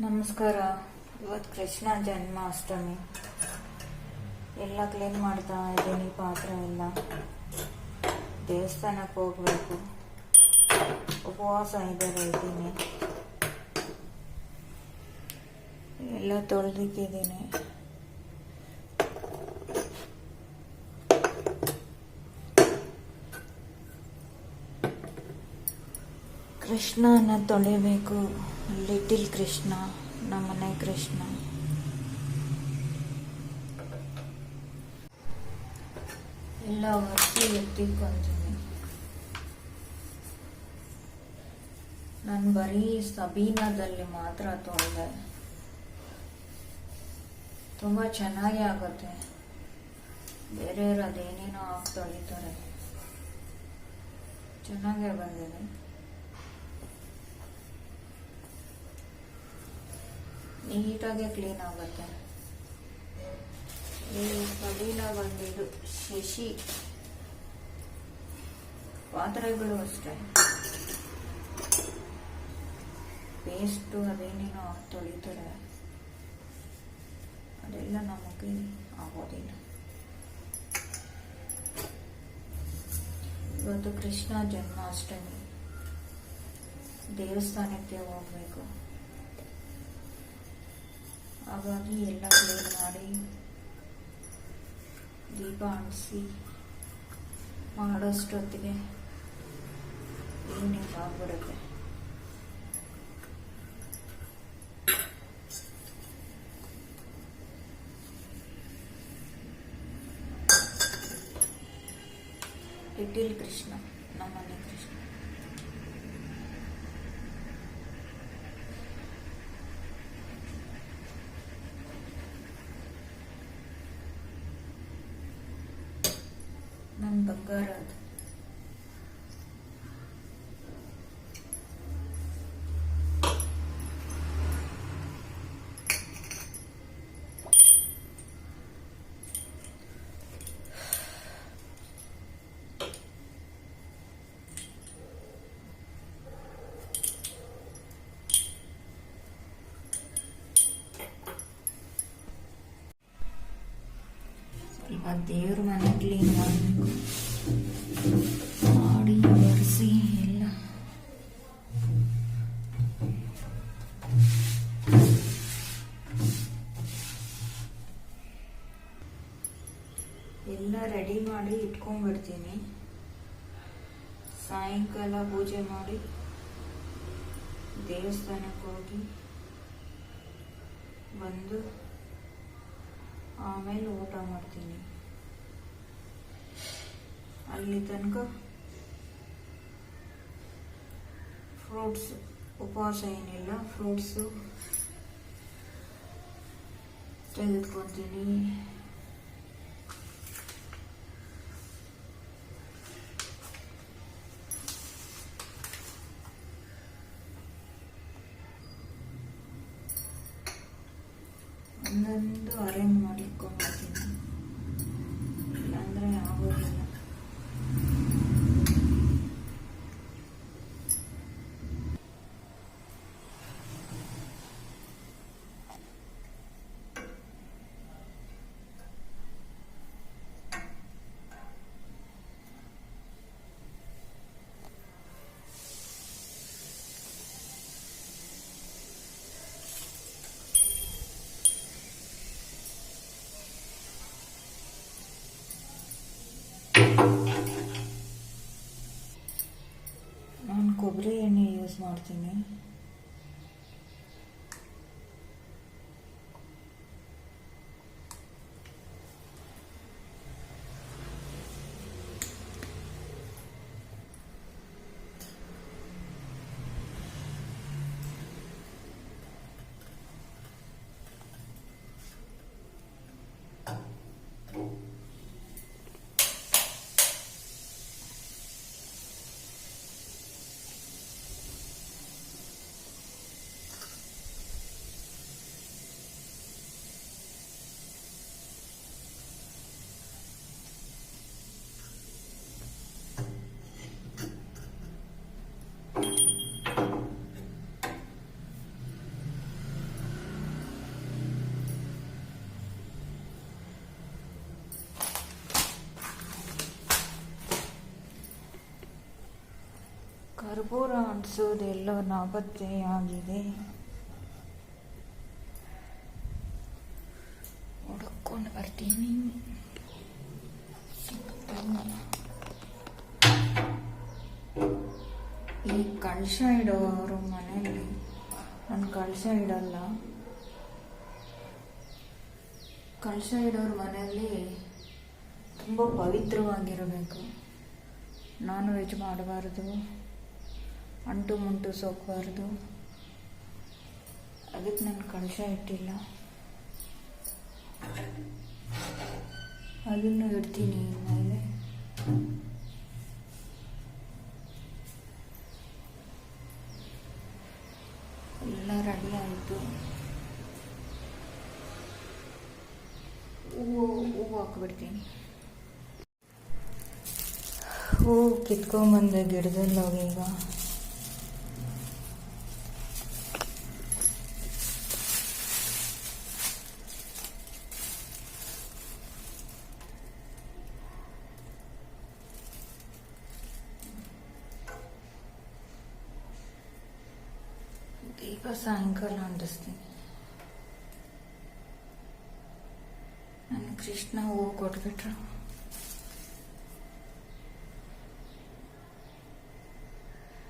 ನಮಸ್ಕಾರ. ಇವತ್ತು ಕೃಷ್ಣ ಜನ್ಮಾಷ್ಟಮಿ. ಎಲ್ಲ ಕ್ಲೀನ್ ಮಾಡ್ತಾ ಇದ್ದೀನಿ ಪಾತ್ರ ಎಲ್ಲ. ದೇವಸ್ಥಾನಕ್ಕೆ ಹೋಗ್ಬೇಕು. ಉಪವಾಸ ಇದ್ದಾರೆ ಇದ್ದೀನಿ ಎಲ್ಲ ತೊಳೆದಿಕ್ಕಿದ್ದೀನಿ ಕೃಷ್ಣನ ತೊಳಿಬೇಕು. ಲಿಟಿಲ್ ಕೃಷ್ಣ, ನಮ್ಮನೆ ಕೃಷ್ಣ. ಎಲ್ಲ ಒತ್ತಿ ಎತ್ತಿಕೊಂತೀನಿ ನಾನು ಬರೀ ಸಬೀನಾದಲ್ಲಿ ಮಾತ್ರ ತೊಳೆದೆ. ತುಂಬ ಚೆನ್ನಾಗಿ ಆಗುತ್ತೆ. ಬೇರೆಯವ್ರು ಅದೇನೇನೋ ಹಾಕಿ ತೊಳಿತಾರೆ. ಚೆನ್ನಾಗೇ ಬಂದಿದೆ. ನೀಟಾಗಿ ಕ್ಲೀನ್ ಆಗುತ್ತೆ. ಈ ಕಲೀಲ ಬಂದಿದ್ದು ಶಶಿ. ಪಾತ್ರೆಗಳು ಅಷ್ಟೇ. ಪೇಸ್ಟು ಅದೇನೇನೋ ಹಾಕಿ ತೊಳಿತಾರೆ. ಅದೆಲ್ಲ ನಮಗೆ ಆಗೋದಿಲ್ಲ. ಇವತ್ತು ಕೃಷ್ಣ ಜನ್ಮಾಷ್ಟಮಿ. ದೇವಸ್ಥಾನಕ್ಕೆ ಹೋಗ್ಬೇಕು. ಹಾಗಾಗಿ ಎಲ್ಲ ಕ್ಲೀನ್ ಮಾಡಿ ದೀಪ ಅಂಟಿಸಿ ಮಾಡೋಷ್ಟೊತ್ತಿಗೆ ಈವ್ನಿಂಗ್ ಆಗ್ಬಿಡುತ್ತೆ ಲಿಟಿಲ್ ಕೃಷ್ಣ ನಮ್ಮನೆ ಕೃಷ್ಣ Новгород. ಅದು ದೇವ್ರ ಮನೆ ಕ್ಲೀನ್ ಮಾಡಬೇಕು ಮಾಡಿ ಒರೆಸಿ ಎಲ್ಲ. ಎಲ್ಲ ರೆಡಿ ಮಾಡಿ ಇಟ್ಕೊಂಡ್ಬಿಡ್ತೀನಿ. ಸಾಯಂಕಾಲ ಪೂಜೆ ಮಾಡಿ ದೇವಸ್ಥಾನಕ್ಕೆ ಹೋಗಿ ಬಂದು ಆಮೇಲೆ ಊಟ ಮಾಡ್ತೀನಿ. ಅಲ್ಲಿ ತನಕ ಫ್ರೂಟ್ಸ್ ಉಪವಾಸ ಏನಿಲ್ಲ ಫ್ರೂಟ್ಸು ತೆಗೆದುಕೊತೀನಿ ಒಂದೊಂದು ಅರೇಂಜ್ ಮಾಡಿಟ್ಕೊಂಡ್ಬಿಡ್ತೀನಿ ಕೊಬ್ಬರಿ ಎಣ್ಣೆ ಯೂಸ್ ಮಾಡ್ತೀನಿ. ಕರ್ಪೂರ ಅಂಟಿಸೋದೆಲ್ಲೋ ನಾಪತ್ತೆಯಾಗಿದೆ ಹುಡುಕೊಂಡು ಬರ್ತೀನಿ. ಈ ಕಳಶ ಇಡೋರು ಮನೆಯಲ್ಲಿ, ನಾನು ಕಳಶ ಇಡಲ್ಲ. ಕಳಶ ಇಡೋರ ಮನೆಯಲ್ಲಿ ತುಂಬ ಪವಿತ್ರವಾಗಿರಬೇಕು. ನಾನ್ ವೆಜ್ ಮಾಡಬಾರ್ದು. ಅಂಟು ಮುಂಟು ಸೋಕಬಾರ್ದು ಅದಕ್ಕೆ ನಾನು ಕಳಶ ಇಟ್ಟಿಲ್ಲ. ಅದನ್ನು ಇಡ್ತೀನಿ ಮೇಲೆ ಎಲ್ಲ ರೆಡಿ ಆಯಿತು. ಹೂವು ಹೂವು ಹಾಕ್ಬಿಡ್ತೀನಿ. ಹೂವು ಕಿತ್ಕೊಂಬಂದೆ ಗಿಡದಲ್ಲಿ ಹೋಗಿ ಈಗ ಸಾಯಂಕಾಲ ಅಂಟಿಸ್ತೀನಿ ನನ್ನ ಕೃಷ್ಣ ಹೂವು ಕೊಟ್ಬಿಟ್ರು.